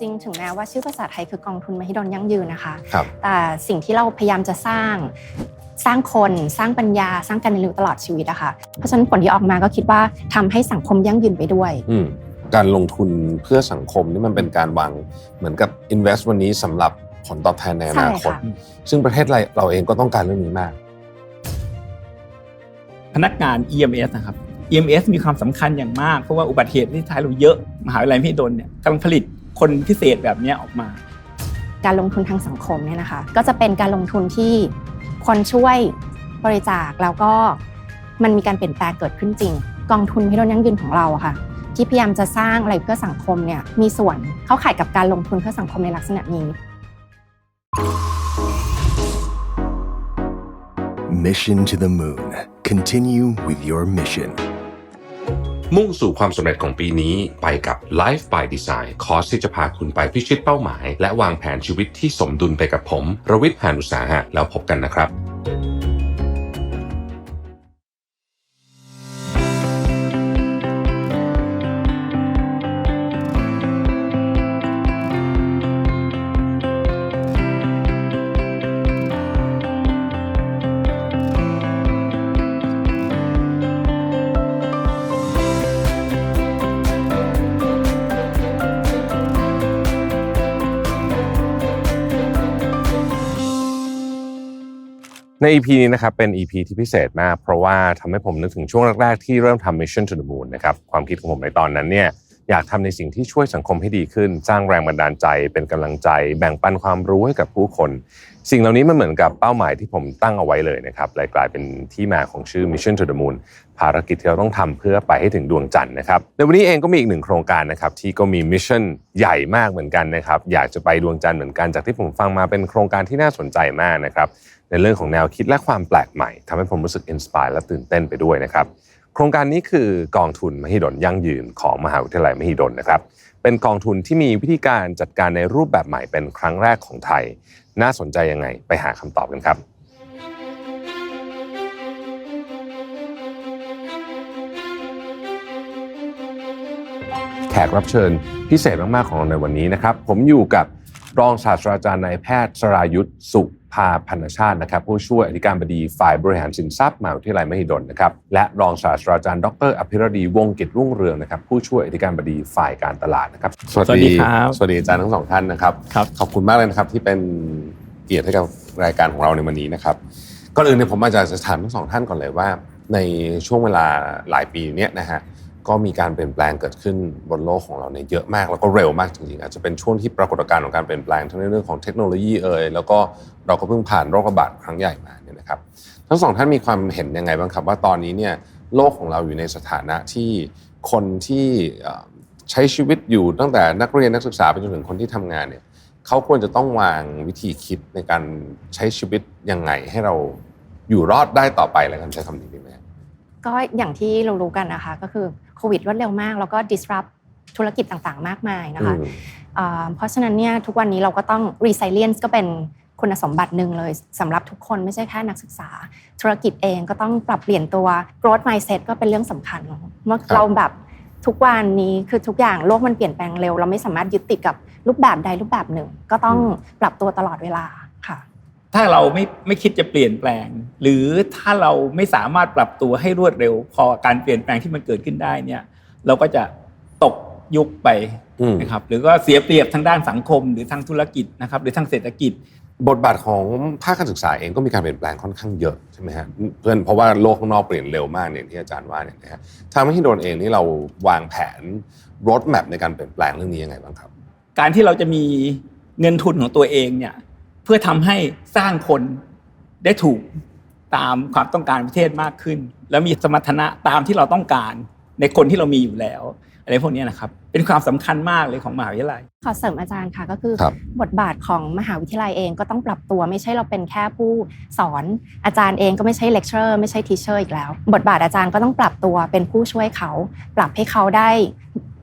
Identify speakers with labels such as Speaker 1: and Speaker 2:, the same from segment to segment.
Speaker 1: ริงๆถึงแม้ว่าชื่อภาษาไทยคือกองทุนมหิดลยั่งยืนนะคะ
Speaker 2: ครับ
Speaker 1: แต่สิ่งที่เราพยายามจะสร้างสร้างคนสร้างปัญญาสร้างการเรียนรู้ตลอดชีวิตอะค่ะเพราะฉะนั้นผลที่ออกมาก็คิดว่าทำให้สังคมยั่งยืนไปด้วย
Speaker 2: อืมการลงทุนเพื่อสังคมนี่มันเป็นการวางเหมือนกับ invest วันนี้สำหรับผลตอบแทนในอนาคต
Speaker 1: ใช่ค่ะ
Speaker 2: ซึ่งประเทศเราเราเองก็ต้องการเรื่องนี้มาก
Speaker 3: พนักงาน EMS นะครับ EMS มีความสำคัญอย่างมาก เพราะว่าอุบัติเหตุที่ไทยเราเยอะ มหาวิทยาลัยมหิดลเนี่ยกำลังผลิต คนพิเศษแบบเนี้ยออกมา
Speaker 1: การลงทุนทางสังคมเนี่ยนะคะ ก็จะเป็นการลงทุนที่คนช่วยบริจาคแล้วก็มันมีการเปลี่ยนแปลงเกิดขึ้นจริง กองทุนพิรนยั่งยืนของเราอะค่ะ ที่พยายามจะสร้างอะไรเพื่อสังคมเนี่ยมีส่วนเข้าข่ายกับการลงทุนเพื่อสังคมในลักษณะนี้
Speaker 4: Mission to the Moon. Continue with your mission.
Speaker 5: มุ่งสู่ความสำเร็จของปีนี้ไปกับ Life by Design คอร์สที่จะพาคุณไปพิชิตเป้าหมาย และวางแผนชีวิตที่สมดุลไปกับผม รวิทย์หานุสาหะแล้วพบกันนะครับ
Speaker 2: ใน EP นี้นะครับเป็น EP ที่พิเศษมาก เพราะว่าทำให้ผมนึกถึงช่วงแรกๆ ที่เริ่มทำ Mission to the Moon นะครับความคิดของผมในตอนนั้นเนี่ยอยากทำในสิ่งที่ช่วยสังคมให้ดีขึ้น สร้างแรงบันดาลใจ เป็นกำลังใจ แบ่งปันความรู้ให้กับผู้คน สิ่งเหล่านี้มันเหมือนกับเป้าหมายที่ผมตั้งเอาไว้เลยนะครับเลยกลายเป็นที่มาของชื่อ Mission to the Moon ภารกิจที่เราต้องทำเพื่อไปให้ถึงดวงจันทร์นะครับในวันนี้เองก็มีอีกหนึ่งโครงการนะครับที่ก็มีมิชชั่นใหญ่มากเหมือนกันนะครับอยากจะไปดวงจันทร์เหมือนกันจากที่ผมฟังมาเป็นโครงการที่น่าสนใจมากนะครับ ในเรื่องของแนวคิดและความแปลกใหม่ทำให้ผมรู้สึกอินสปายและตื่นเต้นไปด้วยนะครับโครงการนี้คือกองทุนมหิดลยั่งยืนของมหาวิทยาลัยมหิดลนะครับเป็นกองทุนที่มีวิธีการจัดการในรูปแบบใหม่เป็นครั้งแรกของไทย น่าสนใจยังไงไปหาคำตอบกันครับแขกรับเชิญพิเศษมาก ๆ ของเราในวันนี้นะครับ ผมอยู่กับรองศาสตราจารย์นายแพทย์สรายุทธสุ ภาพันธชาตินะครับผู้ช่วยอธิการบดีฝ่ายบริหารสินทรัพย์มหาวิทยาลัยมหิดลนะครับและรองศาสตราจารย์ดร อภิรดีวงศ์กิจรุ่งเรืองนะครับผู้ช่วยอธิการบดีฝ่ายการตลาดนะครับ
Speaker 3: สวัสดีครับ
Speaker 2: สวัสดีอาจารย์ทั้งสองท่านนะครับ
Speaker 3: ครับ
Speaker 2: ขอบคุณมากเลยนะครับที่เป็นเกียรติให้กับรายการของเราในวันนี้นะครับก่อนอื่นเนี่ยผมอาจจะถามทั้งสองท่านก่อนเลยว่า ในช่วงเวลาหลายปีเนี้ยนะฮะ ก็มีการเปลี่ยนแปลงเกิดขึ้นบนโลกของเราเนี่ยเยอะมากแล้วก็เร็วมากจริงๆอาจจะเป็นช่วงที่ปรากฏการณ์ของการเปลี่ยนแปลงทั้งในเรื่องของเทคโนโลยีเอ่ยแล้วก็เราก็เพิ่งผ่านโรคระบาดครั้งใหญ่มาเนี่ยนะครับ ทั้งสองท่านมีความเห็นยังไงบ้างครับ ว่าตอนนี้เนี่ยโลกของเราอยู่ในสถานะที่คนที่ใช้ชีวิตอยู่ตั้งแต่นักเรียนนักศึกษาไปจนถึงคนที่ทำงานเนี่ยเขาควรจะต้องวางวิธีคิดในการใช้ชีวิตยังไงให้เราอยู่รอดได้ต่อไปแล้วกันใช้คำนี้ดีไหม
Speaker 1: ก็อย่างที่เรารู้กันนะคะ ก็คือโควิดรวดเร็วมาก แล้วก็ disrupt ธุรกิจต่างๆ มากมายนะคะ
Speaker 2: อืม
Speaker 1: อ่าเพราะฉะนั้นเนี่ยทุกวันนี้เราก็ต้อง resilience ก็เป็นคุณสมบัติหนึ่งเลยสำหรับทุกคนไม่ใช่แค่นักศึกษา ธุรกิจเองก็ต้องปรับเปลี่ยนตัว growth mindset ก็เป็นเรื่องสำคัญเนอะเมื่อ
Speaker 2: ครับ
Speaker 1: เราแบบทุกวันนี้คือทุกอย่างโลกมันเปลี่ยนแปลงเร็ว เราไม่สามารถยึดติดกับรูปแบบใดรูปแบบหนึ่ง ก็ต้องปรับตัวตลอดเวลาค่ะ
Speaker 3: ถ้าเราไม่ไม่คิดจะเปลี่ยนแปลง หรือถ้าเราไม่สามารถปรับตัวให้รวดเร็ว พอการเปลี่ยนแปลงที่มันเกิดขึ้นได้เนี่ย เราก็จะตกยุคไป
Speaker 2: อืม
Speaker 3: นะครับหรือก็เสียเปรียบทางด้านสังคม หรือทางธุรกิจนะครับหรือทางเศรษฐกิจ
Speaker 2: บทบาทของภาคการศึกษาเองก็มีการเปลี่ยนแปลงค่อนข้างเยอะใช่ไหมฮะเพื่อนเพราะว่าโลกข้างนอกเปลี่ยนเร็วมากเนี่ยที่อาจารย์ว่าเนี่ยนะฮะทางมหิดลเองนี่เราวางแผนรถแมพในการเปลี่ยนแปลงเรื่องนี้ยังไงบ้างครับ
Speaker 3: การที่เราจะมีเงินทุนของตัวเองเนี่ย เพื่อทำให้สร้างคนได้ถูกตามความต้องการประเทศมากขึ้น แล้วมีสมรรถนะตามที่เราต้องการในคนที่เรามีอยู่แล้วอะไรพวกนี้นะครับ เป็นความสำคัญมากเลยของมหาวิทยาลัย
Speaker 1: ขอเสริมอาจารย์ค่ะก็คือ
Speaker 2: คบ
Speaker 1: บทบาทของมหาวิทยาลัยเองก็ต้องปรับตัวไม่ใช่เราเป็นแค่ผู้สอน อาจารย์เองก็ไม่ใช่เลคเชอร์ไม่ใช่ทีเชอร์อีกแล้ว บทบาทอาจารย์ก็ต้องปรับตัวเป็นผู้ช่วยเขา ปรับให้เขาได้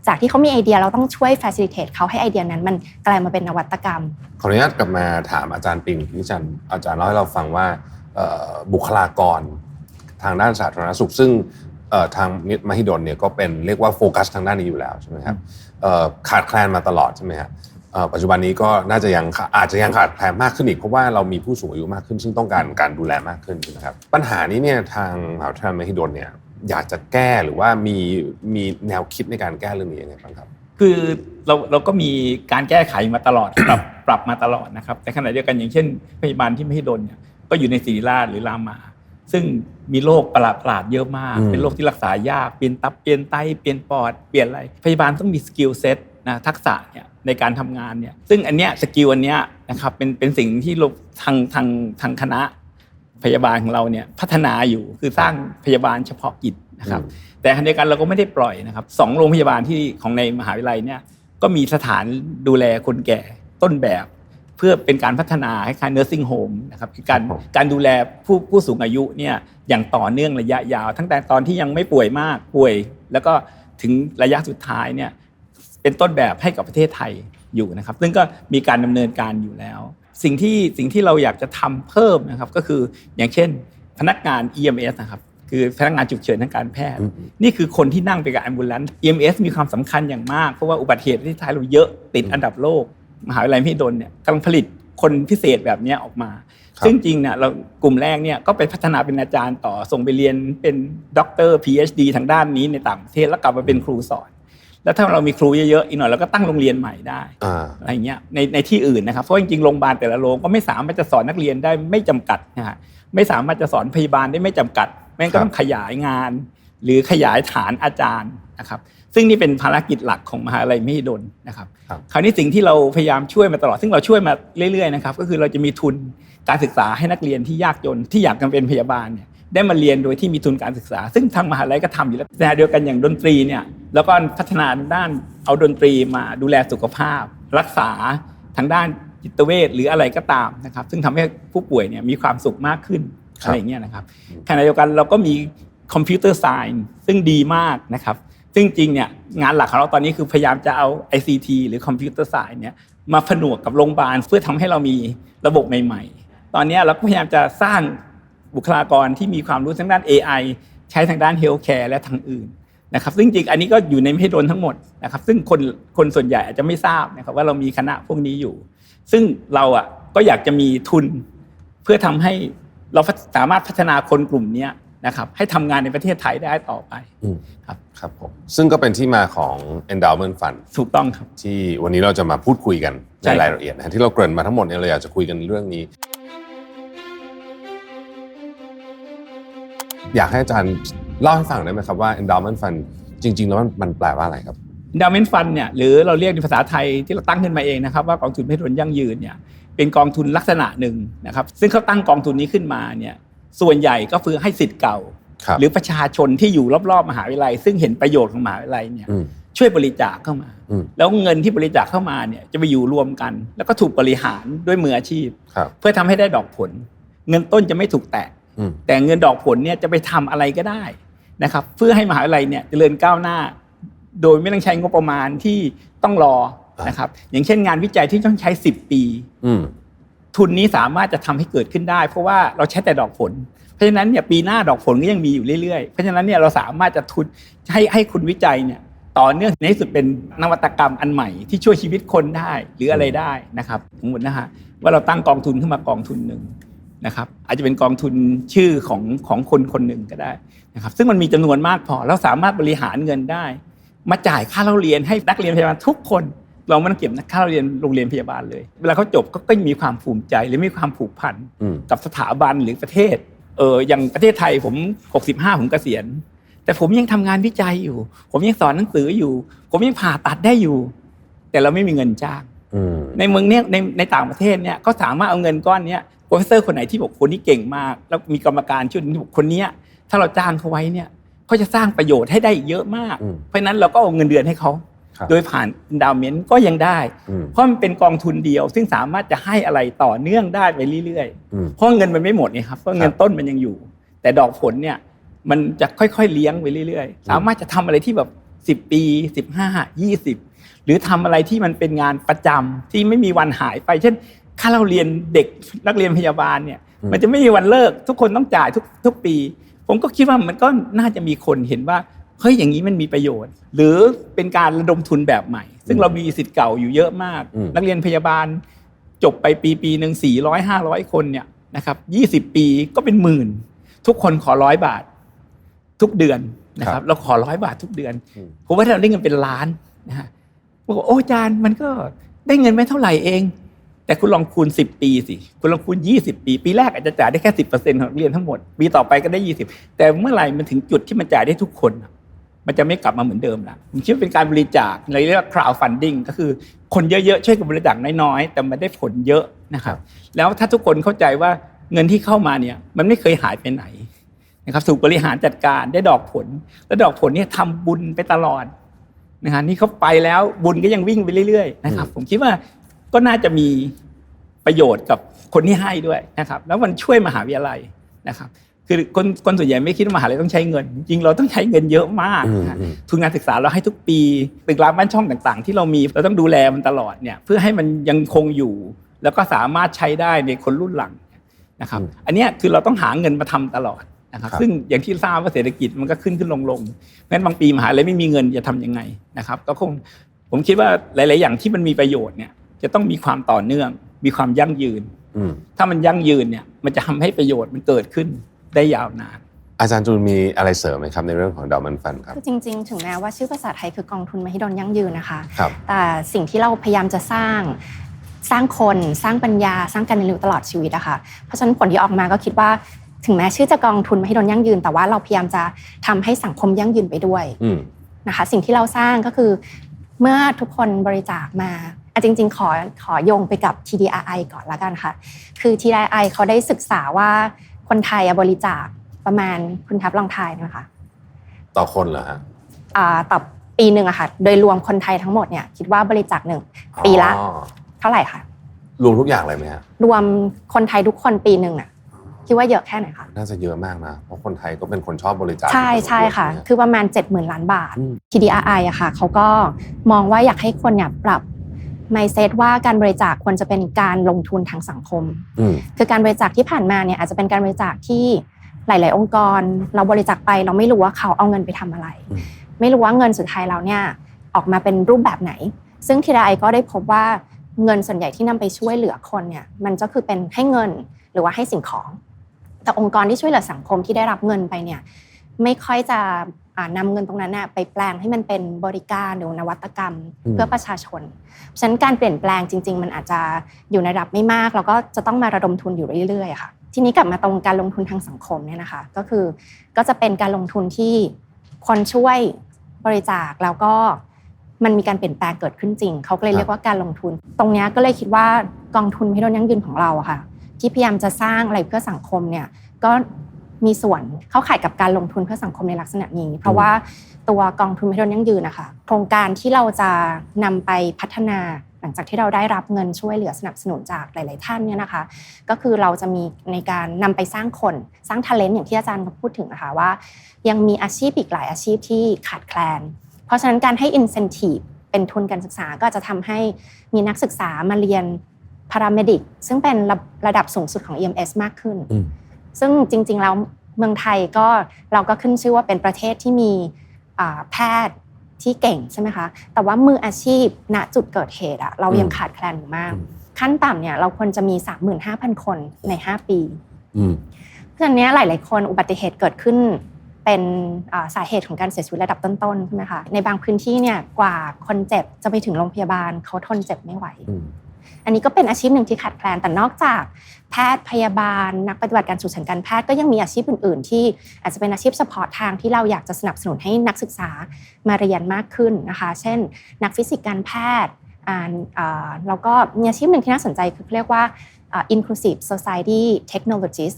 Speaker 1: จากที่เขามีไอเดียเราต้องช่วย facilitate เขาให้ไอเดียนั้น มันกลายมาเป็นนวัตกรรม
Speaker 2: ขออนุญาตกลับมาถามอาจารย์ปิงที่อาจารย์อาจารย์เล่าให้เราฟังว่าบุคลากรทางด้านสาธารณสุข ซึ่งทางมหิดลเนี่ยก็เป็นเรียกว่าโฟกัสทางด้านนี้อยู่แล้วใช่ไหมครับขาดแคลนมาตลอดใช่ไหมครับปัจจุบันนี้ก็น่าจะยังอาจจะยังขาดแคลนมากขึ้นอีกเพราะว่าเรามีผู้สูงอายุมากขึ้น ซึ่งต้องการการดูแลมากขึ้นใช่ไหมครับปัญหานี้เนี่ยทางมหาวิทยาลัยมหิดลเนี่ย อยากจะแก้หรือว่ามีมีแนวคิดในการแก้เรื่องนี้ยังไงบ้างครับ
Speaker 3: คือเราเราก็มีการแก้ไขมาตลอดปรับปรับมาตลอดนะครับแต่ขณะเดียวกันอย่างเช่นพยาบาลที่ไม่ให้ดนเนี่ยก็อยู่ในศิริราชหรือรามา ซึ่งมีโรคประหลาดประหลาดๆเยอะมาก
Speaker 2: อืม
Speaker 3: เป็นโรคที่รักษายากเปลี่ยนตับเปลี่ยนไตเปลี่ยนปอดเปลี่ยนอะไรพยาบาลต้องมีสกิลเซ็ตนะทักษะเนี่ยในการทำงานเนี่ยซึ่งอันเนี้ยสกิลอันเนี้ยนะครับเป็นเป็นสิ่งที่เราทางทางทางคณะ พยาบาลของเราเนี่ยพัฒนาอยู่คือสร้างพยาบาลเฉพาะกิจนะครับ แต่ขณะเดียวกันเราก็ไม่ได้ปล่อยนะครับสองโรงพยาบาลที่ของในมหาวิทยาลัยเนี่ยก็มีสถานดูแลคนแก่ต้นแบบ เพื่อเป็นการพัฒนาให้คล้าย nursing home นะครับคือการ
Speaker 2: ครับผม
Speaker 3: การดูแลผู้ผู้สูงอายุเนี่ยอย่างต่อเนื่องระยะยาว ตั้งแต่ตอนที่ยังไม่ป่วยมากป่วย แล้วก็ถึงระยะสุดท้ายเนี่ยเป็นต้นแบบให้กับประเทศไทยอยู่นะครับ ซึ่งก็มีการดำเนินการอยู่แล้ว สิ่งที่สิ่งที่เราอยากจะทำเพิ่มนะครับก็คืออย่างเช่น พนักงาน EMS นะครับคือพนักงานฉุกเฉินทางการแพทย์
Speaker 2: อืม
Speaker 3: นี่คือคนที่นั่งไปกับ ambulance EMS มีความสำคัญอย่างมาก เพราะว่าอุบัติเหตุที่ไทยเราเยอะติดอันดับโลก มหาวิทยาลัยมหิดลเนี่ยกำลังผลิตคนพิเศษแบบเนี้ยออกมา
Speaker 2: ครับ
Speaker 3: ซึ่งจริงเนี่ยเรากลุ่มแรกเนี่ยก็ไปพัฒนาเป็นอาจารย์ต่อส่งไปเรียนเป็นด็อกเตอร์ PhD ทางด้านนี้ในต่างประเทศแล้วกลับมาเป็นครูสอน แล้วถ้าเรามีครูเยอะๆอีกหน่อยเราก็ตั้งโรงเรียนใหม่ได้
Speaker 2: อ่า
Speaker 3: อะไรเงี้ยในในที่อื่นนะครับเพราะจริงๆโรงพยาบาลแต่ละโรงก็ไม่สามารถจะสอนนักเรียนได้ไม่จำกัดนะฮะไม่สามารถจะสอนพยาบาลได้ไม่จำกัดแม่ง
Speaker 2: ครั
Speaker 3: ก็
Speaker 2: บ
Speaker 3: ต้องขยายงาน หรือขยายฐานอาจารย์นะครับ ซึ่งนี่เป็นภารกิจหลักของมหาลัยมหิดลนะครับ
Speaker 2: ครับ
Speaker 3: คราวนี้สิ่งที่เราพยายามช่วยมาตลอด ซึ่งเราช่วยมาเรื่อยๆนะครับ ก็คือเราจะมีทุนการศึกษาให้นักเรียนที่ยากจนที่อยากจะเป็นพยาบาลเนี่ย ได้มาเรียนโดยที่มีทุนการศึกษา ซึ่งทางมหาลัยก็ทำอยู่แล้วแต่เดียวกันอย่างดนตรีเนี่ยแล้วก็พัฒนาด้านเอาดนตรีมาดูแลสุขภาพ รักษาทางด้านจิตเวชหรืออะไรก็ตามนะครับ ซึ่งทำให้ผู้ป่วยเนี่ยมีความสุขมากขึ้น
Speaker 2: ครับ
Speaker 3: อะไรอย่างเงี้ยนะครับขณะเดียวกันเราก็มีคอมพิวเตอร์ไซน์ซึ่งดีมากนะครับ ซึ่งจริงเนี่ยงานหลักของเราตอนนี้คือพยายามจะเอา ICT หรือคอมพิวเตอร์ไซน์เนี่ยมาผนวกกับโรงพยาบาลเพื่อทำให้เรามีระบบใหม่ ๆ ตอนเนี้ยเราก็พยายามจะสร้าง บุคลากรที่มีความรู้ทางด้าน AI ใช้ทางด้านเฮลท์แคร์และทางอื่นนะครับซึ่งจริงๆอันนี้ก็อยู่ในไม่ให้โดนทั้งหมดนะครับ ซึ่งคนคนส่วนใหญ่อาจจะไม่ทราบนะครับว่าเรามีคณะพวกนี้อยู่ ซึ่งเราอะก็อยากจะมีทุน เพื่อทำให้เราสามารถพัฒนาคนกลุ่มเนี้ยนะครับ ให้ทำงานในประเทศไทยได้ต่อไป
Speaker 2: อืม
Speaker 3: ครับ
Speaker 2: ครับผมซึ่งก็เป็นที่มาของ endowment fund
Speaker 3: ถูกต้องครับ
Speaker 2: ที่วันนี้เราจะมาพูดคุยกัน
Speaker 3: ใช่
Speaker 2: ใน
Speaker 3: ครับ
Speaker 2: รายละเอียดนะฮะที่เราเกริ่นมาทั้งหมดเนี่ยเราอยากจะคุยกันเรื่องนี้ อยากให้อาจารย์เล่าให้ฟังได้ไหมครับว่า endowment fund จริง ๆ แล้วมันมันแปลว่าอะไรครับ
Speaker 3: ดาวเมนฟันเนี่ยหรือเราเรียกในภาษาไทยที่เราตั้งขึ้นมาเองนะครับว่ากองทุนเพื่อผลยั่งยืนเนี่ยเป็นกองทุนลักษณะหนึ่งนะครับซึ่งเขาตั้งกองทุนนี้ขึ้นมาเนี่ยส่วนใหญ่ก็คือให้สิทธิ์เก่า
Speaker 2: ครับ
Speaker 3: หรือประชาชนที่อยู่รอบๆมหาวิทยาลัย ซึ่งเห็นประโยชน์ของมหาวิทยาลัยเนี่ย
Speaker 2: อืม
Speaker 3: ช่วยบริจาคเข้ามา
Speaker 2: อืม
Speaker 3: แล้วเงินที่บริจาคเข้ามาเนี่ยจะไปอยู่รวมกัน แล้วก็ถูกบริหารด้วยมืออาชีพ
Speaker 2: ครับ
Speaker 3: เพื่อทำให้ได้ดอกผล เงินต้นจะไม่ถูกแตะ
Speaker 2: อืม
Speaker 3: แต่เงินดอกผลเนี่ยจะไปทำอะไรก็ได้นะครับเพื่อให้มหาวิทยาลัยเนี่ยเจริญก้าวหน้า โดยไม่ต้องใช้งบประมาณที่ต้องรอนะครับ อย่างเช่นงานวิจัยที่ต้องใช้10ปี
Speaker 2: อืม
Speaker 3: ทุนนี้สามารถจะทำให้เกิดขึ้นได้ เพราะว่าเราใช้แต่ดอกผล เพราะฉะนั้นเนี่ยปีหน้าดอกผลก็ยังมีอยู่เรื่อยๆ เพราะฉะนั้นเนี่ยเราสามารถจะทุนให้ให้คุณวิจัยเนี่ยต่อเนื่องในที่สุดเป็นนวัตกรรมอันใหม่ที่ช่วยชีวิตคนได้หรืออะไรได้นะครับสมมตินะฮะว่าเราตั้งกองทุนขึ้นมากองทุนหนึ่ง นะครับอาจจะเป็นกองทุนชื่อของของคนคนหนึ่งก็ได้นะครับซึ่งมันมีจำนวนมากพอเราสามารถบริหารเงินได้ มาจ่ายค่าเล่าเรียนให้นักเรียนพยาบาลทุกคนเราไม่ต้องเก็บค่าเล่าเรียนโรงเรียนพยาบาลเลย เวลาเขาจบก็ก็มีความภูมิใจหรือมีความผูกพัน
Speaker 2: อืม
Speaker 3: กับสถาบันหรือประเทศเอออย่างประเทศไทยผม 65 ผมเกษียณ แต่ผมยังทำงานวิจัยอยู่ ผมยังสอนหนังสืออยู่ ผมยังผ่าตัดได้อยู่ แต่เราไม่มีเงินจ้าง
Speaker 2: อืม
Speaker 3: ในเมืองเนี้ยในในต่างประเทศเนี่ยก็สามารถเอาเงินก้อนเนี้ยโป รเฟสเซอร์คนไหนที่บอกคนนี้เก่งมาก แล้วมีกรรมการช่วยที่บอกคนเนี้ยถ้าเราจ้างเขาไว้เนี่ยเขาจะสร้างประโยชน์ให้ได้เยอะมาก
Speaker 2: อืม
Speaker 3: เพราะฉะนั้นเราก็เอาเงินเดือนให้เขา
Speaker 2: ครับ
Speaker 3: โดยผ่านดาวเมนก็ยังได้
Speaker 2: อืม
Speaker 3: เพราะมันเป็นกองทุนเดียว ซึ่งสามารถจะให้อะไรต่อเนื่องได้ไปเรื่อยๆ
Speaker 2: อืม
Speaker 3: เพราะเงินมันไม่หมดนี่ครับเพราะเงิน
Speaker 2: ครับ
Speaker 3: ต้นมันยังอยู่ แต่ดอกผลเนี่ยมันจะค่อยๆเลี้ยงไปเรื่อยๆ สามารถจะทำอะไรที่แบบสิบ10 ปีสิบห้ายี่สิบหรือทำอะไรที่มันเป็นงานประจำที่ไม่มีวันหายไป เช่น ค่าเราเรียนเด็กนักเรียนพยาบาลเนี่ย
Speaker 2: อืม
Speaker 3: มันจะไม่มีวันเลิก ทุกคนต้องจ่ายทุกทุกปี ผมก็คิดว่ามันก็น่าจะมีคนเห็นว่าเฮ้ยอย่างนี้มันมีประโยชน์ หรือเป็นการระดมทุนแบบใหม่ ซึ่งเรามีสิทธิ์เก่าอยู่เยอะมาก
Speaker 2: อืม
Speaker 3: นักเรียนพยาบาลจบไปปีปีหนึ่งสี่ร้อยห้าร้อยคนเนี่ยนะครับยี่สิบปีก็เป็นหมื่น ทุกคนขอร้อยบาท ทุกเดือนนะครับ เราขอร้อยบาททุกเดือน
Speaker 2: อืม
Speaker 3: ผมว่าถ้าเราได้เงินเป็นล้านนะฮะบอกว่าโอ้อาจารย์มันก็ได้เงินไม่เท่าไหร่เอง แต่คุณลองคูณสิบปีสิ คุณลองคูณยี่สิบปี ปีแรกอาจจะจ่ายได้แค่สิบเปอร์เซ็นต์ของเรียนทั้งหมด ปีต่อไปก็ได้ยี่สิบแต่เมื่อไหร่มันถึงจุดที่มันจ่ายได้ทุกคน มันจะไม่กลับมาเหมือนเดิมละผมคิดว่าเป็นการบริจาคเราเรียกว่า crowd funding ก็คือคนเยอะๆ ช่วยกันบริจาคน้อยๆ แต่มันได้ผลเยอะนะครับ แล้วถ้าทุกคนเข้าใจว่าเงินที่เข้ามาเนี่ยมันไม่เคยหายไปไหนนะครับถูกบริหารจัดการได้ดอกผล แล้วดอกผลเนี่ยทำบุญไปตลอดนะฮะนี่เขาไปแล้วบุญก็ยังวิ่งไปเรื่อยๆนะครับผมคิดว่า ก็น่าจะมีประโยชน์กับคนที่ให้ด้วยนะครับ แล้วมันช่วยมหาวิทยาลัยนะครับ คือคนคนส่วนใหญ่ไม่คิดว่ามหาลัยต้องใช้เงิน จริงๆเราต้องใช้เงินเยอะมาก
Speaker 2: อืม
Speaker 3: นะฮะ
Speaker 2: อืม
Speaker 3: ทุนการศึกษาเราให้ทุกปีตึกรามบ้านช่องต่างๆ ที่เรามีเราต้องดูแลมันตลอดเนี่ยเพื่อให้มันยังคงอยู่ แล้วก็สามารถใช้ได้ในคนรุ่นหลังนะครับ
Speaker 2: อืม
Speaker 3: อันเนี้ยคือเราต้องหาเงินมาทำตลอดนะครับ
Speaker 2: ครับ
Speaker 3: ซึ่งอย่างที่ทราบว่าเศรษฐกิจมันก็ขึ้นขึ้นลงลงเพราะฉะนั้นบางปีมหาลัยไม่มีเงินจะทำยังไงนะครับ ก็คงผมคิดว่าหลาย ๆ อย่างที่มันมีประโยชน์เนี่ย จะต้องมีความต่อเนื่อง มีความยั่งยืน
Speaker 2: อืม
Speaker 3: ถ้ามันยั่งยืนเนี่ยมันจะทำให้ประโยชน์มันเกิดขึ้นได้ยาวนาน
Speaker 2: อาจารย์จูนมีอะไรเสริมไหมครับในเรื่องของดอมันฟันครับ
Speaker 1: คือจริง ๆ ถึงแม้ว่าชื่อภาษาไทยคือกองทุนมหิดลยั่งยืนนะคะ
Speaker 2: ครับ
Speaker 1: แต่สิ่งที่เราพยายามจะสร้างสร้างคนสร้างปัญญาสร้างการเรียนรู้ตลอดชีวิตอะค่ะเพราะฉะนั้นผลที่ออกมาก็คิดว่า ถึงแม้ชื่อจะกองทุนมหิดลยั่งยืน แต่ว่าเราพยายามจะทำให้สังคมยั่งยืนไปด้วย
Speaker 2: อืม
Speaker 1: นะคะ สิ่งที่เราสร้างก็คือ เมื่อทุกคนบริจาคมา อะจริง ๆ ขอขอโยงไปกับ TDRI ก่อนละกันค่ะ คือ TDRI เขาได้ศึกษาว่าคนไทยอะบริจาคประมาณคุณทับลองทายนะคะ
Speaker 2: ต่อคนเหรอฮะ
Speaker 1: อ่าต่อปีหนึ่งอะค่ะ โดยรวมคนไทยทั้งหมดเนี่ยคิดว่าบริจาคหนึ่งปีละ
Speaker 2: อ๋อ
Speaker 1: เท่าไหร่คะ
Speaker 2: รวมทุกอย่างเลยไหมฮะ
Speaker 1: รวมคนไทยทุกคนปีหนึ่งน่ะคิดว่าเยอะแค่ไหนคะ
Speaker 2: น่าจะเยอะมากนะเพราะคนไทยก็เป็นคนชอบบริจาค
Speaker 1: ใช่ใช่ค่ะ
Speaker 2: น
Speaker 1: คือประมาณ 70,000 ล้านบาท
Speaker 2: อืม
Speaker 1: TDRI อะค่ะเขาก็มองว่าอยากให้คนเนี่ยปรับ mindset ว่าการบริจาคควรจะเป็นการลงทุนทางสังคม
Speaker 2: อืม
Speaker 1: คือการบริจาคที่ผ่านมาเนี่ยอาจจะเป็นการบริจาคที่หลาย ๆ องค์กร เราบริจาคไปเราไม่รู้ว่าเขาเอาเงินไปทำอะไร
Speaker 2: อืม
Speaker 1: ไม่รู้ว่าเงินสุดท้ายเราเนี่ยออกมาเป็นรูปแบบไหน ซึ่ง TDI ก็ได้พบว่าเงินส่วนใหญ่ที่นำไปช่วยเหลือคนเนี่ยมันก็คือเป็นให้เงินหรือว่าให้สิ่งของ แต่องค์กรที่ช่วยเหลือสังคมที่ได้รับเงินไปเนี่ย ไม่ค่อยจะอ่านำเงินตรงนั้นน่ะไปแปลงให้มันเป็นบริการหรือนวัตกรรม
Speaker 2: อืม
Speaker 1: เพื่อประชาชนเพราะฉะนั้นการเปลี่ยนแปลงจริง ๆ มันอาจจะอยู่ในระดับไม่มาก แล้วก็จะต้องมาระดมทุนอยู่เรื่อยๆค่ะ ทีนี้กลับมาตรงการลงทุนทางสังคมเนี่ยนะคะ ก็คือก็จะเป็นการลงทุนที่คนช่วยบริจาคแล้วก็มันมีการเปลี่ยนแปลงเกิดขึ้นจริง เขาก็เลยเรียกว่าการลงทุน ตรงเนี้ยก็เลยคิดว่ากองทุนพิโดนยั่งยืนของเราอะค่ะ ที่พยายามจะสร้างอะไรเพื่อสังคมเนี่ยก็ มีส่วนเข้าข่ายกับการลงทุนเพื่อสังคมในลักษณะนี้ เพราะว่าตัวกองทุนพิโดนยั่งยืนนะคะโครงการที่เราจะนำไปพัฒนาหลังจากที่เราได้รับเงินช่วยเหลือสนับสนุนจากหลาย ๆ ท่านเนี่ยนะคะ ก็คือเราจะมีในการนำไปสร้างคนสร้าง talent อย่างที่อาจารย์พูดถึงนะคะว่า ยังมีอาชีพอีกหลายอาชีพที่ขาดแคลน เพราะฉะนั้นการให้ incentive เป็นทุนการศึกษาก็จะทำให้มีนักศึกษามาเรียน paramedic ซึ่งเป็นระระดับสูงสุดของ EMS มากขึ้น
Speaker 2: อืม
Speaker 1: ซึ่งจริง ๆ แล้วเมืองไทยก็เราก็ขึ้นชื่อว่าเป็นประเทศที่มีอ่าแพทย์ที่เก่งใช่ไหมคะ แต่ว่ามืออาชีพณจุดเกิดเหตุอะเรายัง
Speaker 2: อืม
Speaker 1: ขาดแคลนอยู่มาก
Speaker 2: อืม
Speaker 1: ขั้นต่ำเนี่ยเราควรจะมี 35,000 คนใน 5 ปี
Speaker 2: อืม
Speaker 1: เพราะฉะนั้นเนี่ยหลาย ๆ คนอุบัติเหตุเกิดขึ้นเป็นอ่าสาเหตุของการเสียชีวิตระดับต้นๆใช่ไหมคะในบางพื้นที่เนี่ยกว่าคนเจ็บจะไปถึงโรงพยาบาลเขาทนเจ็บไม่ไหว
Speaker 2: อืม
Speaker 1: อันนี้ก็เป็นอาชีพหนึ่งที่ขาดแคลนแต่นอกจาก แพทย์พยาบาล นักปฏิบัติการฉุกเฉินการแพทย์ก็ยังมีอาชีพอื่น ๆ ที่อาจจะเป็นอาชีพเฉพาะทางที่เราอยากจะสนับสนุนให้นักศึกษามาเรียนมากขึ้นนะคะ เช่น นักฟิสิกส์การแพทย์อ่าแล้วก็มีอาชีพหนึ่งที่น่าสนใจคือเรียกว่าอ่า inclusive society technologist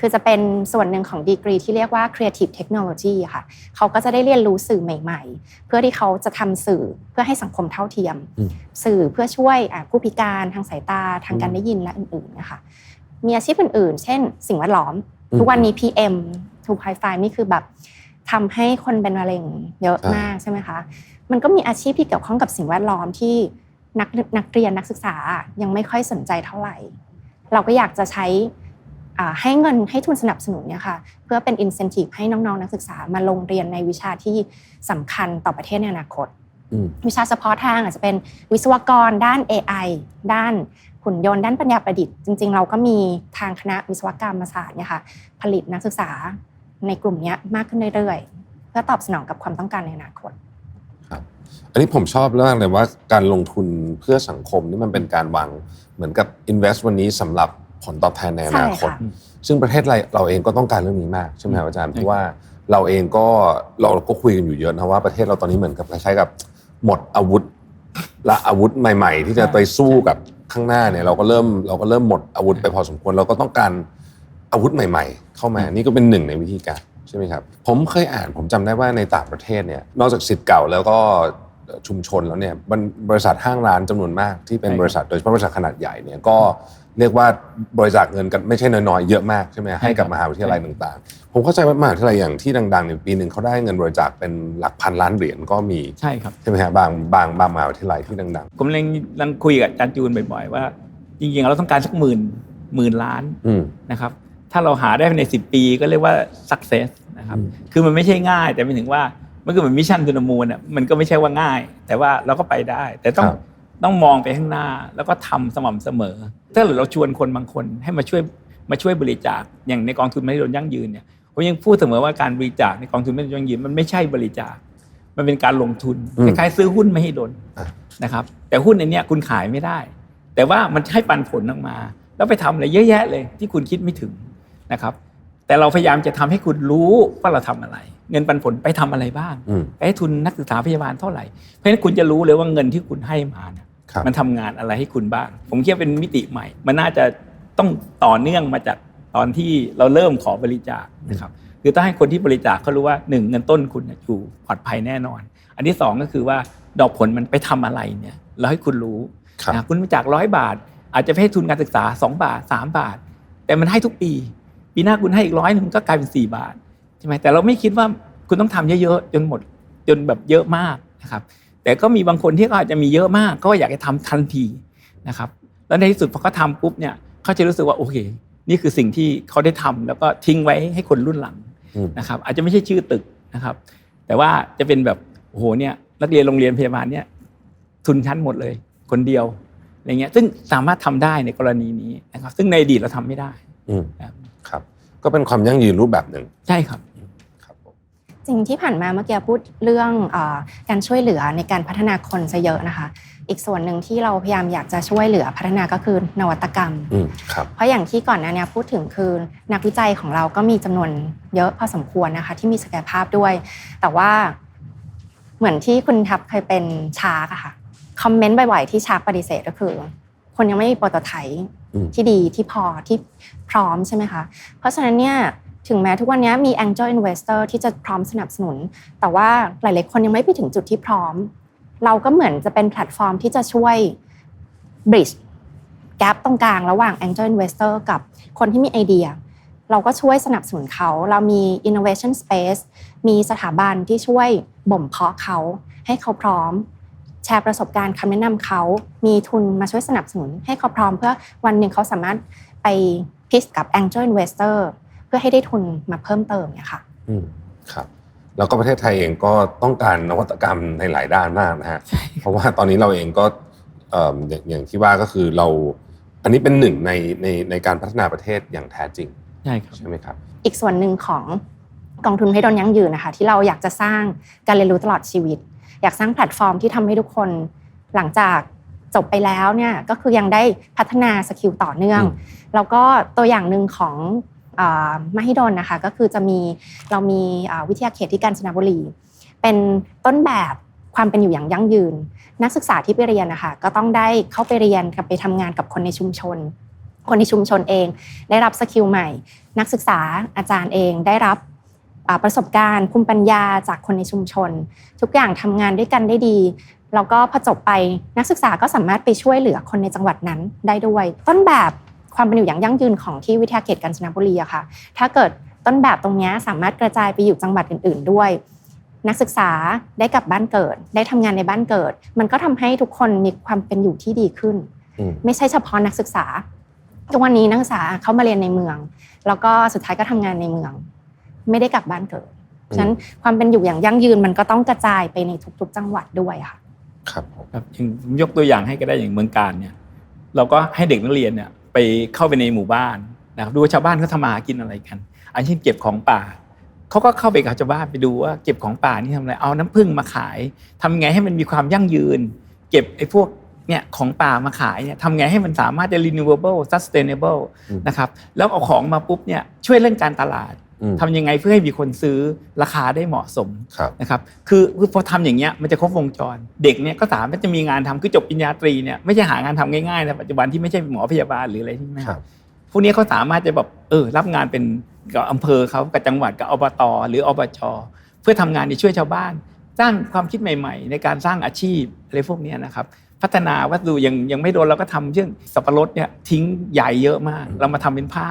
Speaker 1: คือจะเป็นส่วนหนึ่งของดีกรีที่เรียกว่า creative technology อะค่ะ เขาก็จะได้เรียนรู้สื่อใหม่ ๆ เพื่อที่เขาจะทำสื่อเพื่อให้สังคมเท่าเทียม
Speaker 2: อืม
Speaker 1: สื่อเพื่อช่วยอะผู้พิการทางสายตาทางการได้ยินและอื่นๆนะคะมีอาชีพอื่นๆ เช่น สิ่งแวดล้อม
Speaker 2: อืม
Speaker 1: ทุกวันนี้ PM ทูไฮไฟนี่คือแบบทำให้คนเป็นมะเร็งเยอะ
Speaker 2: ใช่
Speaker 1: มากใช่ไหมคะ มันก็มีอาชีพที่เกี่ยวข้องกับสิ่งแวดล้อมที่นักนักเรียนนักศึกษายังไม่ค่อยสนใจเท่าไหร่ เราก็อยากจะใช้อ่า ให้เงินให้ทุนสนับสนุนเนี่ยค่ะเพื่อเป็น incentive ให้น้องๆนักศึกษามาลงเรียนในวิชาที่สำคัญต่อประเทศในอนาคต
Speaker 2: อืม
Speaker 1: วิชาเฉพาะทางอาจจะเป็นวิศวกรด้าน AI ด้านหุ่นยนต์ด้านปัญญาประดิษฐ์จริง ๆ เราก็มีทางคณะวิศวกรรมศาสตร์เนี่ยค่ะผลิตนักศึกษาในกลุ่มเนี้ยมากขึ้นเรื่อยๆ เพื่อตอบสนองกับความต้องการในอนาคต
Speaker 2: อันนี้ผมชอบมากเลยว่าการลงทุนเพื่อสังคมนี่มันเป็นการวางเหมือนกับ invest วันนี้สำหรับ ผลตอบแทนในอนาคต
Speaker 1: ใช่ค่ะ
Speaker 2: ซึ่งประเทศเราเราเองก็ต้องการเรื่องนี้มากใช่ไหมครับอาจารย์เพราะว่าเราเองก็เราก็คุยกันอยู่เยอะนะว่าประเทศเราตอนนี้เหมือนกับคล้ายๆกับหมดอาวุธและอาวุธใหม่ ๆ ที่จะไปสู้กับข้างหน้าเนี่ยเราก็เริ่มเราก็เริ่มหมดอาวุธไปพอสมควรเราก็ต้องการอาวุธใหม่ ๆ เข้ามานี่ก็เป็นหนึ่งในวิธีการใช่ไหมครับผมเคยอ่านผมจำได้ว่าในต่างประเทศเนี่ยนอกจากสิทธิ์เก่าแล้วก็ชุมชนแล้วเนี่ยมันบริษัทห้างร้านจำนวนมากที่เป็น
Speaker 3: ใช่ครับ
Speaker 2: บริษัทโดยเฉพาะบริษัทขนาดใหญ่เนี่ยก็ เรียกว่าบริจาคเงินกันไม่ใช่น้อยๆเยอะมากใช่ไหมให้กับมหาวิทยาลัยต่างๆ ผมเข้าใจว่ามหาวิทยาลัยอย่างที่ดังๆในยปีหนึ่งเขาได้เงินบริจาคเป็นหลักพันล้านเหรียญก็มี
Speaker 3: ใช่ครับ
Speaker 2: ใช่ไหมฮะบางบางบางมหาวิทยาลัยที่ดัง
Speaker 3: ผมเองลังคุยกับอาจารย์จูนบ่อยๆว่า จริงๆเราต้องการสักหมื่นหมื่นล้าน
Speaker 2: ๆอืม
Speaker 3: นะครับถ้าเราหาได้ภายใน 10 ปีก็เรียกว่า success นะครับ
Speaker 2: อืม
Speaker 3: คือมันไม่ใช่ง่าย แต่ไม่ถึงว่ามันก็เหมือนมิชชั่นทูนมูลอะมันก็ไม่ใช่ว่าง่าย แต่ว่าเราก็ไปได้ แต่ต้อง ต้องมองไปข้างหน้าแล้วก็ทำสม่ำเสมอ ถ้าเราชวนคนบางคนให้มาช่วยมาช่วยบริจาคอย่างในกองทุนไม่โดนยั่งยืนเนี่ยผมยังพูดเสมอว่าการบริจาคในกองทุนไม่โดนยั่งยืนมันไม่ใช่บริจาค มันเป็นการลงทุนคล้ายๆซื้อหุ้นไม่ให้โดน
Speaker 2: อะ
Speaker 3: นะครับ แต่หุ้นในเนี้ยคุณขายไม่ได้ แต่ว่ามันให้ปันผลออกมา แล้วไปทำอะไรเยอะแยะเลย ที่คุณคิดไม่ถึงนะครับ แต่เราพยายามจะทำให้คุณรู้ว่าเราทำอะไร เงินปันผลไปทำอะไรบ้าง
Speaker 2: อืม
Speaker 3: ไปให้ทุนนักศึกษาพยาบาลเท่าไหร่เพราะฉะนั้นคุณจะรู้เลยว่าเงินที่คุณให้มาเนี่ย
Speaker 2: ครับ
Speaker 3: มันทำงานอะไรให้คุณบ้าง ผมคิดว่าเป็นมิติใหม่ มันน่าจะต้องต่อเนื่องมาจากตอนที่เราเริ่มขอบริจาคนะครับคือต้องให้คนที่บริจาคเขารู้ว่าหนึ่งเงินต้นคุณเนี่ยอยู่ปลอดภัยแน่นอน อันที่สองก็คือว่าดอกผลมันไปทำอะไรเนี่ยเราให้คุณรู้
Speaker 2: ครับ
Speaker 3: นะคุณบริจาคร้อยบาท อาจจะไปให้ทุนการศึกษา 2 บาท 3 บาท แต่มันให้ทุกปี ปีหน้าคุณให้อีกร้อยหนึ่งก็กลายเป็น 4 บาทใช่ไหมแต่เราไม่คิดว่าคุณต้องทำเยอะๆจนหมดจนแบบเยอะมากนะครับ แต่ก็มีบางคนที่เขาอาจจะมีเยอะมาก ก็อยากจะทำทันทีนะครับ แล้วในที่สุดพอเขาทำปุ๊บเนี่ยเขาจะรู้สึกว่าโอเค นี่คือสิ่งที่เขาได้ทำแล้วก็ทิ้งไว้ให้คนรุ่นหลัง
Speaker 2: อืม
Speaker 3: นะครับ อาจจะไม่ใช่ชื่อตึกนะครับ แต่ว่าจะเป็นแบบโอ้โหเนี่ยนักเรียนโรงเรียนพยาบาลเนี่ยทุนชั้นหมดเลย คนเดียวอะไรเงี้ย ซึ่งสามารถทำได้ในกรณีนี้นะครับ ซึ่งในอดีตเราทำไม่ได้
Speaker 2: อืม
Speaker 3: ครับ
Speaker 2: ครับ ก็เป็นความยั่งยืนรูปแบบหนึ่ง
Speaker 3: ใช่ครับ
Speaker 2: ครับ ผม
Speaker 1: จริงที่ผ่านมาเมื่อกี้พูดเรื่องเออการช่วยเหลือในการพัฒนาคนซะเยอะนะคะ อีกส่วนหนึ่งที่เราพยายามอยากจะช่วยเหลือพัฒนาก็คือนวัตกรรม
Speaker 2: อืมครับ
Speaker 1: เพราะอย่างที่ก่อนหน้านี้พูดถึงคือนักวิจัยของเราก็มีจำนวนเยอะพอสมควรนะคะ ที่มีศักยภาพด้วย แต่ว่าเหมือนที่คุณทับเคยเป็นชาร์กอะค่ะคอมเมนต์บ่อยๆที่ชาร์กปฏิเสธก็คือ คนยังไม่มีโปรโตไทป์
Speaker 2: อืม
Speaker 1: ที่ดีที่พอที่พร้อมใช่ไหมคะเพราะฉะนั้นเนี่ย ถึงแม้ทุกวันนี้มี Angel Investor ที่จะพร้อมสนับสนุน แต่ว่าหลาย ๆ คนยังไม่ไปถึงจุดที่พร้อม เราก็เหมือนจะเป็นแพลตฟอร์มที่จะช่วย bridge แก p ตรงกลางระหว่าง Angel Investor กับคนที่มีไอเดีย เราก็ช่วยสนับสนุนเขา เรามี innovation space มีสถาบันที่ช่วยบ่มเพาะเขา ให้เขาพร้อม แชร์ประสบการณ์คำแนะนำเขา มีทุนมาช่วยสนับสนุน ให้เขาพร้อมเพื่อวันหนึ่งเขาสามารถไปพิชกับ Angel Investor เพื่อให้ได้ทุนมาเพิ่มเติมเนี่ยค่ะ
Speaker 2: อืมครับ แล้วก็ประเทศไทยเองก็ต้องการนวัตกรรมในหลายด้านมากนะฮะเพราะว่าตอนนี้เราเองก็เอิ่มอย่างอย่างที่ว่าก็คือเราอันนี้เป็นหนึ่งในในในการพัฒนาประเทศอย่างแท้จริง
Speaker 3: ใช่ครับ
Speaker 2: ใช่ไหมครับ
Speaker 1: อีกส่วนหนึ่งของกองทุนให้ดนยั่งยืนนะคะ ที่เราอยากจะสร้างการเรียนรู้ตลอดชีวิต อยากสร้างแพลตฟอร์มที่ทำให้ทุกคนหลังจากจบไปแล้วเนี่ยก็คือยังได้พัฒนาสกิลต่อเนื่อง
Speaker 2: อืม
Speaker 1: แล้วก็ตัวอย่างหนึ่งของอ่า มหิดลนะคะก็คือจะมีเรามีวิทยาเขตที่กาญจนบุรี เป็นต้นแบบความเป็นอยู่อย่างยั่งยืน นักศึกษาที่ไปเรียนนะคะก็ต้องได้เข้าไปเรียนกับไปทำงานกับคนในชุมชน คนในชุมชนเอง ได้รับสกิลใหม่ นักศึกษาอาจารย์เองได้รับประสบการณ์ภูมิปัญญาจากคนในชุมชน ทุกอย่างทำงานด้วยกันได้ดีแล้วก็พอจบไปนักศึกษาก็สามารถไปช่วยเหลือคนในจังหวัดนั้นได้ด้วย ต้นแบบ ความเป็นอยู่อย่างยั่งยืนของที่วิทยาเขตกาญจนบุรีอะค่ะ ถ้าเกิดต้นแบบตรงเนี้ยสามารถกระจายไปอยู่จังหวัดอื่น ๆ ด้วย นักศึกษาได้กลับบ้านเกิด ได้ทำงานในบ้านเกิด มันก็ทำให้ทุกคนมีความเป็นอยู่ที่ดีขึ้น
Speaker 2: อืม
Speaker 1: ไม่ใช่เฉพาะนักศึกษาทุกวันนี้นักศึกษาเข้ามาเรียนในเมือง แล้วก็สุดท้ายก็ทำงานในเมือง ไม่ได้กลับบ้านเกิดฉะนั้นความเป็นอยู่อย่างยั่งยืนมันก็ต้องกระจายไปในทุก ๆ จังหวัดด้วยค่ะ
Speaker 2: ครับผม
Speaker 3: ครับอย่างผมยกตัวอย่างให้ก็ได้อย่างเมืองการเนี่ย เราก็ให้เด็กนักเรียนเนี่ย ไปเข้าไปในหมู่บ้านนะครับดูว่าชาวบ้านเขาทำมาหากินอะไรกันอันเช่นเก็บของป่าเขาก็เข้าไปกับชาวบ้านไปดูว่าเก็บของป่านี่ทำอะไรเอาน้ำผึ้งมาขายทำไงให้มันมีความยั่งยืน เก็บไอ้พวกเนี่ยของป่ามาขายเนี่ยทำไงให้มันสามารถจะ renewable sustainable
Speaker 2: อืม
Speaker 3: นะครับแล้วเอาของมาปุ๊บเนี่ยช่วยเรื่องการตลาด
Speaker 2: อืม
Speaker 3: ทำยังไงเพื่อให้มีคนซื้อราคาได้เหมาะสม
Speaker 2: ครับ
Speaker 3: นะครับคือคือพอทำอย่างเงี้ยมันจะครบวงจร เด็กเนี่ยก็สามารถจะมีงานทำคือจบปริญญาตรีเนี่ยไม่ใช่หางานทำง่ายๆนะปัจจุบันที่ไม่ใช่หมอพยาบาลหรืออะไรที่ไม่
Speaker 2: ครับ
Speaker 3: พวกนี้เขาสามารถจะแบบเออรับงานเป็นกับอำเภอเขากับจังหวัดกับอบต หรืออบจเพื่อทำงานในช่วยชาวบ้าน สร้างความคิดใหม่ๆ ในการสร้างอาชีพอะไรพวกเนี้ยนะครับพัฒนาวัสดุยังยังไม่โดนเราก็ทำเช่นสับปะรดเนี่ยทิ้งใหญ่เยอะมาก เรามาทำเป็นผ้า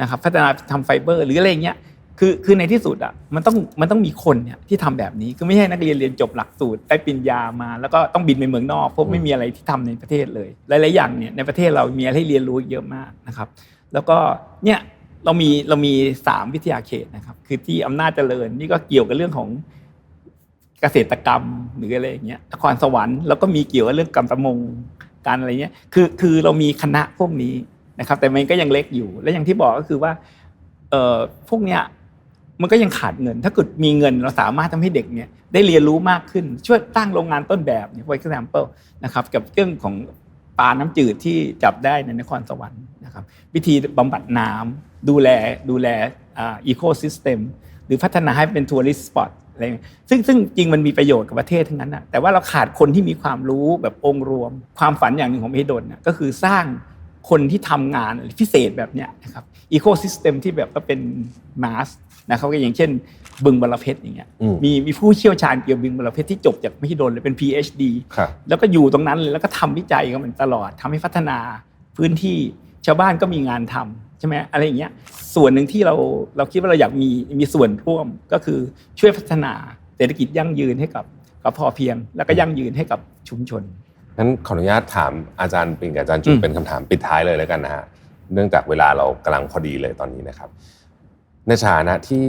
Speaker 3: นะครับพัฒนาทำไฟเบอร์หรืออะไรเงี้ยคือคือในที่สุดอะมันต้องมันต้องมีคนเนี่ยที่ทำแบบนี้คือไม่ใช่นักเรียนเรียนจบหลักสูตรได้ปริญญามา แล้วก็ต้องบินไปเมืองนอกเพราะไม่มีอะไรที่ทำในประเทศเลยหลายๆอย่างเนี่ยในประเทศเรามีอะไรให้เรียนรู้เยอะมากนะครับแล้วก็เนี่ยเรามีเรามีสามวิทยาเขตนะครับคือที่อำนาจเจริญนี่ก็เกี่ยวกับเรื่องของเกษตรกรรมหรืออะไรอย่างเงี้ยนครสวรรค์แล้วก็มีเกี่ยวกับเรื่องการประมงการอะไรเงี้ยคือคือเรามีคณะพวกนี้ นะครับแต่มันก็ยังเล็กอยู่ และอย่างที่บอกก็คือว่าเอ่อพวกเนี้ยมันก็ยังขาดเงิน ถ้าเกิดมีเงินเราสามารถทำให้เด็กเนี่ยได้เรียนรู้มากขึ้น ช่วยตั้งโรงงานต้นแบบเนี่ย for example นะครับกับเรื่องของปลาน้ำจืดที่จับได้ในนครสวรรค์นะครับ วิธีบำบัดน้ำดูแลดูแลอีโคซิสเต็มหรือพัฒนาให้เป็นทัวริสต์สปอตอะไรอย่างเงี้ยซึ่งซึ่งจริงมันมีประโยชน์กับประเทศทั้งนั้นนะแต่ว่าเราขาดคนที่มีความรู้แบบองค์รวม ความฝันอย่างหนึ่งของมหิดลนะก็คือสร้าง คนที่ทำงานพิเศษแบบเนี้ยนะครับอีโคซิสเต็มที่แบบว่าเป็นมาสนะครับก็อย่างเช่น บึงบรเพชรอย่างเงี้ย
Speaker 2: อืม
Speaker 3: มีมีผู้เชี่ยวชาญเกี่ยวกับบึงบรเพชรที่จบจากมหิดลเลยเป็น PhD
Speaker 2: ครับ
Speaker 3: แล้วก็อยู่ตรงนั้นเลยแล้วก็ทำวิจัยกับมันตลอดทำให้พัฒนาพื้นที่ชาวบ้านก็มีงานทำใช่ไหมอะไรอย่างเงี้ยส่วนหนึ่งที่เราเราคิดว่าเราอยากมีมีส่วนร่วมก็คือช่วยพัฒนาเศรษฐกิจยั่งยืนให้กับกับพอเพียง แล้วก็ยั่งยืนให้กับชุมชน
Speaker 2: งั้นขออนุญาตถามอาจารย์ปิงกับอาจารย์จุ
Speaker 3: อื
Speaker 2: น
Speaker 3: ม
Speaker 2: เป็นคำถามปิดท้ายเลยแล้วกันนะฮะเนื่องจากเวลาเรากำลังพอดีเลยตอนนี้นะครับ ในฐานะที่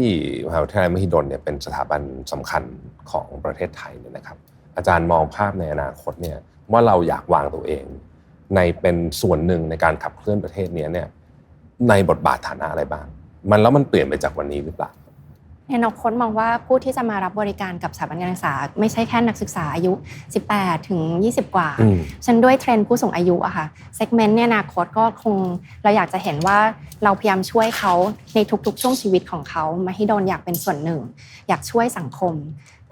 Speaker 2: มหาวิทยาลัยมหิดลเนี่ยเป็นสถาบันสำคัญของประเทศไทยเนี่ยนะครับ อาจารย์มองภาพในอนาคตเนี่ยว่าเราอยากวางตัวเอง ในเป็นส่วนหนึ่งในการขับเคลื่อนประเทศเนี้ยเนี่ยในบทบาทฐานะอะไรบ้าง มันแล้วมันเปลี่ยนไปจากวันนี้หรือเปล่า
Speaker 1: ในอนาคตมองว่าผู้ที่จะมารับบริการกับสถาบันการศึกษา ไม่ใช่แค่นักศึกษาอายุ 18 ถึง 20 กว่า
Speaker 2: อืม
Speaker 1: ฉันด้วยเทรนด์ผู้สูงอายุอะค่ะเซกเมนต์ในอนาคตก็คงเราอยากจะเห็นว่าเราพยายามช่วยเขาในทุกๆ ช่วงชีวิตของเขามาให้โดนอยากเป็นส่วนหนึ่ง อยากช่วยสังคม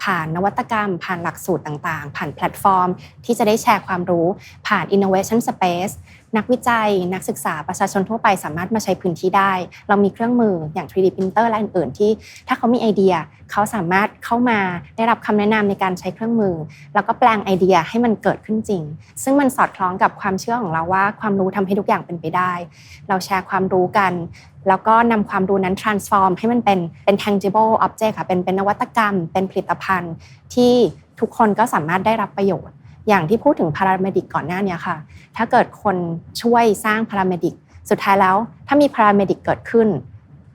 Speaker 1: ผ่านนวัตกรรม ผ่านหลักสูตรต่างๆ ผ่านแพลตฟอร์ม ที่จะได้แชร์ความรู้ผ่าน innovation space นักวิจัย นักศึกษาประชาชนทั่วไปสามารถมาใช้พื้นที่ได้ เรามีเครื่องมืออย่าง 3D printer และอื่นๆ ที่ถ้าเขามีไอเดียเขาสามารถเข้ามาได้รับคำแนะนำในการใช้เครื่องมือ แล้วก็แปลงไอเดียให้มันเกิดขึ้นจริง ซึ่งมันสอดคล้องกับความเชื่อของเราว่า ความรู้ทำให้ทุกอย่างเป็นไปได้ เราแชร์ความรู้กัน แล้วก็นำความรู้นั้น transform ให้มันเป็นเป็น tangible object ค่ะเป็นเป็นนวัตกรรม เป็นผลิตภัณฑ์ที่ทุกคนก็สามารถได้รับประโยชน์ อย่างที่พูดถึงพาราเมดิกก่อนหน้าเนี้ค่ะ ถ้าเกิดคนช่วยสร้างพาราเมดิกสุดท้ายแล้ว ถ้ามีพาราเมดิกเกิดขึ้น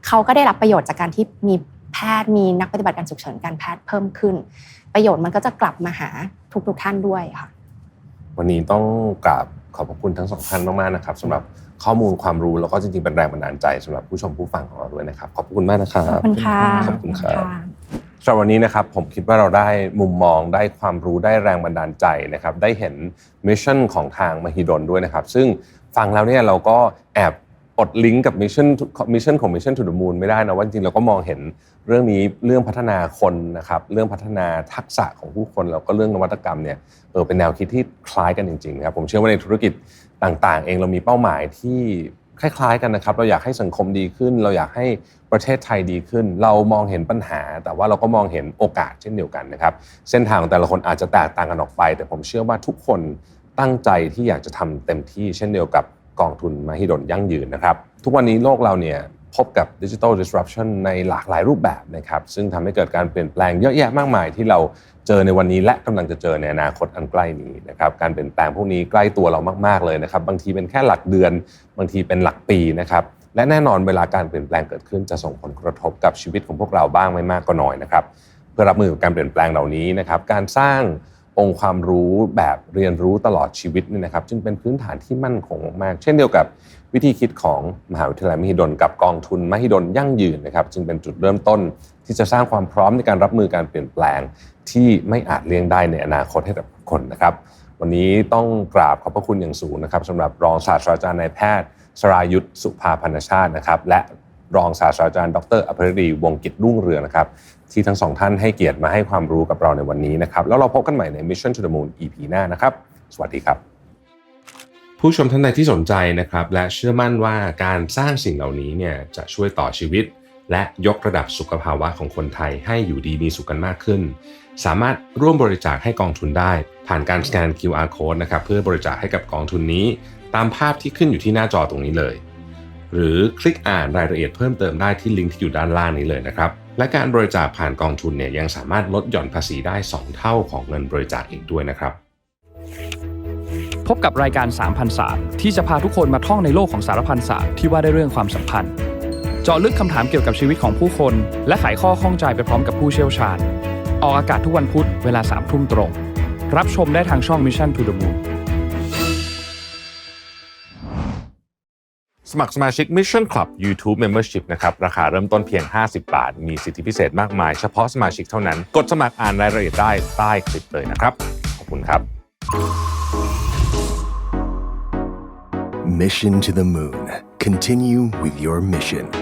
Speaker 1: เขาก็ได้รับประโยชน์จากการที่มีแพทย์มีนักปฏิบัติการฉุกเฉินการแพทย์เพิ่มขึ้น ประโยชน์มันก็จะกลับมาหาทุกๆท่านด้วยค่ะ
Speaker 2: วันนี้ต้องกราบขอบพระคุณทั้งสองท่านมากๆนะครับสำหรับข้อมูลความรู้แล้วก็จริงๆเป็นแรงบันดาลใจสำหรับผู้ชมผู้ฟังของเราด้วยนะครับ ขอบคุณมากนะครับ
Speaker 1: ขอบคุณค่ะ
Speaker 2: ขอบคุณครับ สำหรับวันนี้นะครับผมคิดว่าเราได้มุมมองได้ความรู้ได้แรงบันดาลใจนะครับได้เห็นมิชชั่นของทางมหิดลด้วยนะครับ ซึ่งฟังแล้วเนี่ยเราก็แอบอดลิงก์กับมิชชั่นมิชชั่นของ Mission to the Moon ไม่ได้นะว่าจริงเราก็มองเห็นเรื่องนี้เรื่องพัฒนาคนนะครับเรื่องพัฒนาทักษะของผู้คนแล้วก็เรื่องนวัตกรรมเนี่ยเออเป็นแนวคิดที่คล้ายกันจริงๆนะครับผมเชื่อว่าในธุรกิจต่างๆ เองเรามีเป้าหมายที่ คล้าย ๆ กันนะครับ เราอยากให้สังคมดีขึ้น เราอยากให้ประเทศไทยดีขึ้น เรามองเห็นปัญหา แต่ว่าเราก็มองเห็นโอกาสเช่นเดียวกันนะครับ เส้นทางของแต่ละคนอาจจะแตกต่างกันออกไป แต่ผมเชื่อว่าทุกคนตั้งใจที่อยากจะทำเต็มที่ เช่นเดียวกับกองทุนมหิดลยั่งยืนนะครับ ทุกวันนี้โลกเราเนี่ยพบกับ Digital Disruption ในหลากหลายรูปแบบนะครับ ซึ่งทำให้เกิดการเปลี่ยนแปลงเยอะแยะมากมายที่เรา เจอในวันนี้และกำลังจะเจอในอนาคตอันใกล้นี้นะครับการเปลี่ยนแปลงพวกนี้ใกล้ตัวเรามากๆเลยนะครับบางทีเป็นแค่หลักเดือนบางทีเป็นหลักปีนะครับและแน่นอนเวลาการเปลี่ยนแปลงเกิดขึ้นจะส่งผลกระทบกับชีวิตของพวกเราบ้างไม่มากก็น้อยนะครับเพื่อรับมือกับการเปลี่ยนแปลงเหล่านี้นะครับการสร้างองค์ความรู้แบบเรียนรู้ตลอดชีวิตนี่นะครับจึงเป็นพื้นฐานที่มั่นคงมาก เช่นเดียวกับวิธีคิดของมหาวิทยาลัยมหิดลกับกองทุนมหิดลยั่งยืนนะครับจึงเป็นจุดเริ่มต้นที่จะสร้างความพร้อมในการรับมือการเปลี่ยนแปลง ที่ไม่อาจเลี่ยงได้ในอนาคตให้กับคนนะครับ วันนี้ต้องกราบขอบพระคุณอย่างสูงนะครับสำหรับรองศาสตราจารย์นายแพทย์ สรายุทธสุภาพันธชาตินะครับ และรองศาสตราจารย์ ดรอภริดีวงกิจรุ่งเรืองนะครับ ที่ทั้งสองท่านให้เกียรติมาให้ความรู้กับเราในวันนี้นะครับ แล้วเราพบกันใหม่ใน Mission to the Moon EP หน้านะครับ สวัสดีครับ
Speaker 5: ผู้ชมท่านใดที่สนใจนะครับ และเชื่อมั่นว่าการสร้างสิ่งเหล่านี้เนี่ยจะช่วยต่อชีวิต และยกระดับสุขภาวะของคนไทยให้อยู่ดีมีสุขกันมากขึ้น สามารถร่วมบริจาคให้กองทุนได้ ผ่านการสแกน QR code นะครับเพื่อบริจาคให้กับกองทุนนี้ ตามภาพที่ขึ้นอยู่ที่หน้าจอตรงนี้เลย หรือคลิกอ่านรายละเอียดเพิ่มเติมได้ที่ลิงก์ที่อยู่ด้านล่างนี้เลยนะครับและการบริจาคผ่านกองทุนเนี่ยยังสามารถลดหย่อนภาษีได้ 2 เท่าของเงินบริจาคอีกด้วยนะครับ
Speaker 6: พบกับรายการสามพันศาสตร์ที่จะพาทุกคนมาท่องในโลกของสารพันศาสตร์ที่ว่าได้เรื่องความสัมพันธ์ เจาะลึกคำถามเกี่ยวกับชีวิตของผู้คน และไขข้อข้องใจไปพร้อมกับผู้เชี่ยวชาญ ออกอากาศทุกวันพุธเวลาสามทุ่มตรง รับชมได้ทางช่อง Mission to the Moon
Speaker 2: สมัครสมาชิก Mission Club YouTube Membership นะครับ ราคาเริ่มต้นเพียง 50 บาท มีสิทธิพิเศษมากมาย เฉพาะสมาชิกเท่านั้น กดสมัครอ่านรายละเอียดได้ใต้คลิปเลยนะครับ ขอบคุณครับ
Speaker 4: Mission to the Moon. Continue with your mission.